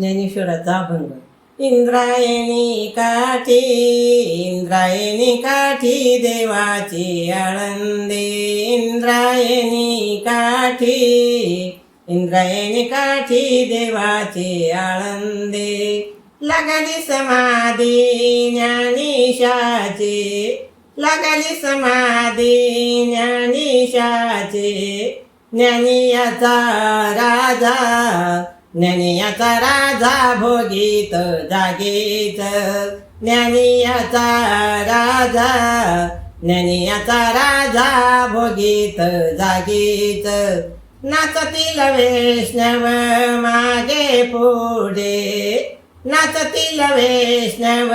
ज्ञानेश्वराचा अभंग इंद्रायणी काठी इंद्रायणी काठी देवाची आळंदे. इंद्रायणी काठी इंद्रायणी काठी देवाची आळंदे. लागली समाधी ज्ञानीशाचे लागली समाधी ज्ञानीशाचे. ज्ञानियाचा राजा ज्ञानियाचा राजा भोगीत जागीत ज्ञानियाचा राजा ज्ञानियाचा राजा भोगीत जागीत नाचतील वैष्णव मागे पुढे नाचतील वैष्णव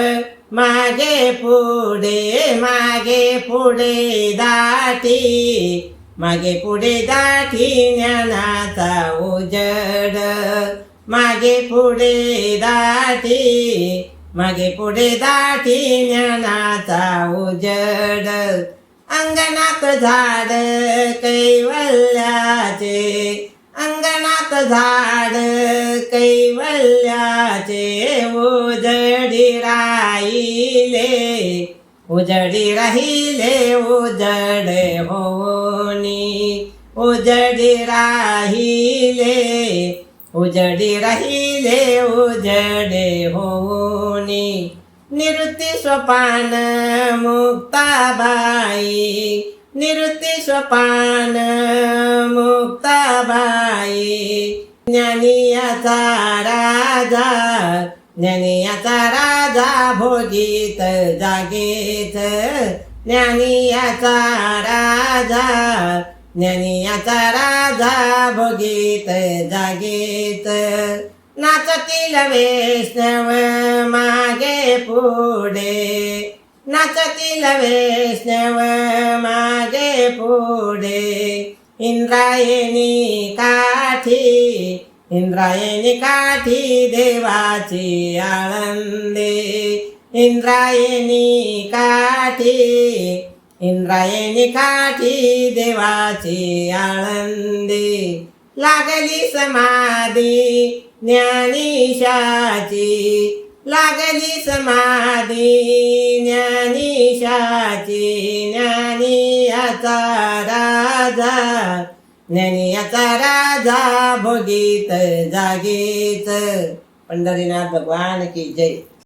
मागे पुढे मागे पुढे दाटी. मागे पुढे दाठी ज्ञानाचा उजड. मागे पुढे दाठी मागे पुढे दाठी ज्ञानाचा उजड. अंगणात झाड कैवल्याचे अंगणात झाड कैवल्याचे उजडी राहिले. उजडी राहिले उजड होनी उजडी राहिले उजडी राहिले उजडे होनी निवृत्ती सोपान मुक्ताबाई निवृत्ती सोपान मुक्ताबाई. ज्ञानियाचा राजा ज्ञानियाचा राजा भोगीत जागेत. ज्ञानियाचा राजा ज्ञानियाचा राजा भोगीत जागेत. नाचतील वैष्णव मागे पुढे. नाचतील वैष्णव मागे पुढे. इंद्रायणी काठी इंद्रायणी काठी देवाची आळंदे. इंद्रायणी काठी इंद्रायणी काठी देवाची आळंदे. लागली समाधी ज्ञानीशाची. लागली समाधी ज्ञानीशाची. ज्ञानियाचा राजा ज्ञानियाचा राजा भोगीत जागीत पंढरीनाथ भगवान की जय.